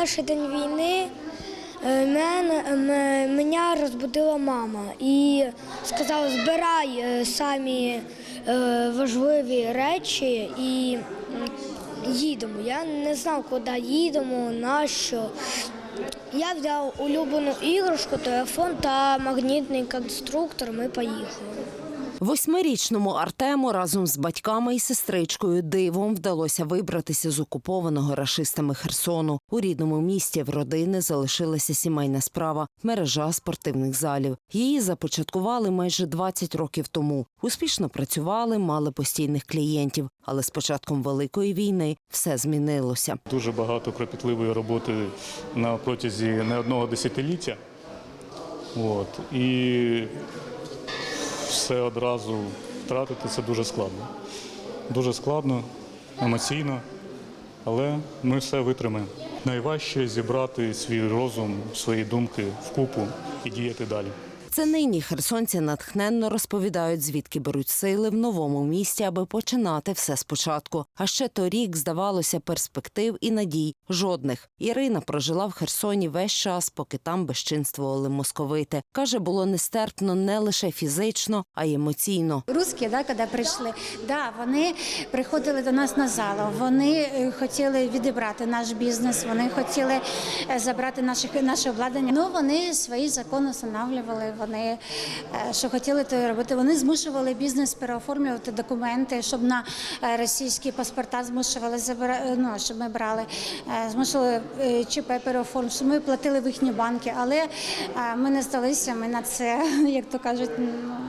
перший день війни е, мене, мене розбудила мама і сказала, збирай е, самі е, важливі речі і їдемо. Я не знав, куди їдемо, на що. Я взяв улюблену іграшку, телефон та магнітний конструктор. Ми поїхали. Восьмирічному Артему разом з батьками і сестричкою дивом вдалося вибратися з окупованого рашистами Херсону. У рідному місті в родини залишилася сімейна справа мережа спортивних залів. Її започаткували майже 20 років тому. Успішно працювали, мали постійних клієнтів. Але з початком великої війни все змінилося. Дуже багато кропітливої роботи на протязі не одного десятиліття. От. І все одразу втратити це дуже складно. Дуже складно, емоційно, але ми все витримаємо. Найважче зібрати свій розум, свої думки в купу і діяти далі. Це нині херсонці натхненно розповідають, звідки беруть сили в новому місті, аби починати все спочатку. А ще торік, здавалося, перспектив і надій жодних. Ірина прожила в Херсоні весь час, поки там безчинствували московити. Каже, було нестерпно не лише фізично, а й емоційно. Русські, да, коли прийшли, да, вони приходили до нас на залу. Вони е, хотіли відібрати наш бізнес, вони хотіли е, забрати наших, наше обладнання. Ну вони свої закони встановлювали. Вони е, що хотіли, то робити. Вони змушували бізнес переоформлювати документи, щоб на е, російські паспорта змушували забира- ну, щоб ми брали, е, змушували е, ЧП переоформити, ми платили в їхні банки. Але е, ми не здалися. Ми на це, як то кажуть,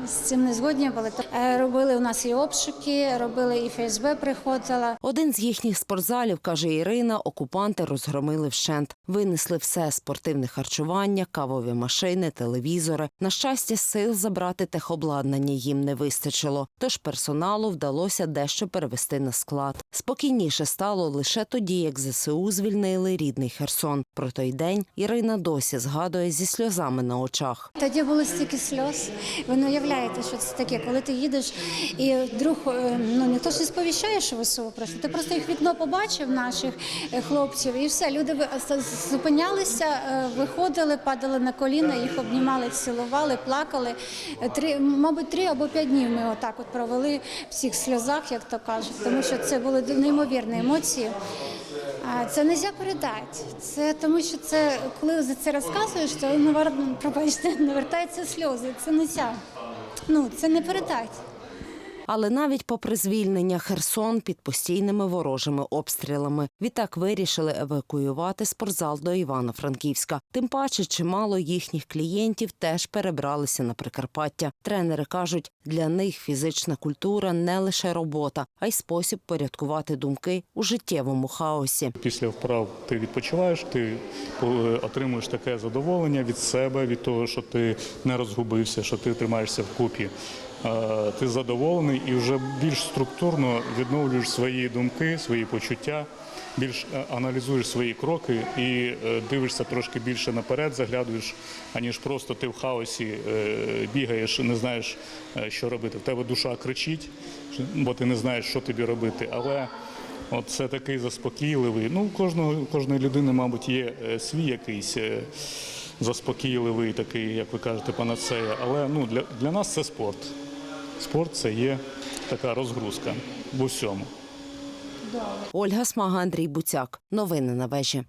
з цим не згодні були. Е, Робили у нас і обшуки, робили і ФСБ приходила. Один з їхніх спортзалів, каже Ірина, окупанти розгромили вщент. Винесли все спортивне харчування, кавові машини, телевізори. На щастя, сил забрати техобладнання їм не вистачило. Тож персоналу вдалося дещо перевести на склад. Спокійніше стало лише тоді, як ЗСУ звільнили рідний Херсон. Про той день Ірина досі згадує зі сльозами на очах. Тоді було стільки сльоз. Ви не уявляєте, що це таке, коли ти їдеш і вдруг е, ну ніхто ж не сповіщає, що ВСУ пройшли. Ти просто їх вікно побачив, наших е, хлопців, і все. Люди зупинялися, е, виходили, падали на коліна, їх обнімали, цілували, плакали. Е, Три, мабуть, три або п'ять днів ми отак от провели в всіх сльозах, як то кажуть, тому що це були неймовірні емоції. Це не можна передати. Це тому, що це коли за це розказуєш, то не вар- пробачте, навертаються сльози. Це не ця. Ну це не передати. Але навіть попри звільнення Херсон під постійними ворожими обстрілами відтак вирішили евакуювати спортзал до Івано-Франківська. Тим паче, чимало їхніх клієнтів теж перебралися на Прикарпаття. Тренери кажуть, для них фізична культура не лише робота, а й спосіб порядкувати думки у життєвому хаосі. Після вправ ти відпочиваєш, ти е, отримуєш таке задоволення від себе, від того, що ти не розгубився, що ти тримаєшся вкупі. Е, Ти задоволений і вже більш структурно відновлюєш свої думки, свої почуття, більш е, аналізуєш свої кроки і е, дивишся трошки більше наперед, заглядуєш, аніж просто ти в хаосі е, бігаєш, не знаєш, е, що робити. В тебе душа кричить, бо ти не знаєш, що тобі робити. Але От це такий заспокійливий. Ну, кожного кожної людини, мабуть, є е, свій якийсь е, заспокійливий, такий, як ви кажете, панацея. Але ну, для, для нас це спорт. Спорт це є така розгрузка в усьому. Ольга Смага, Андрій Буцяк. Новини на вежі.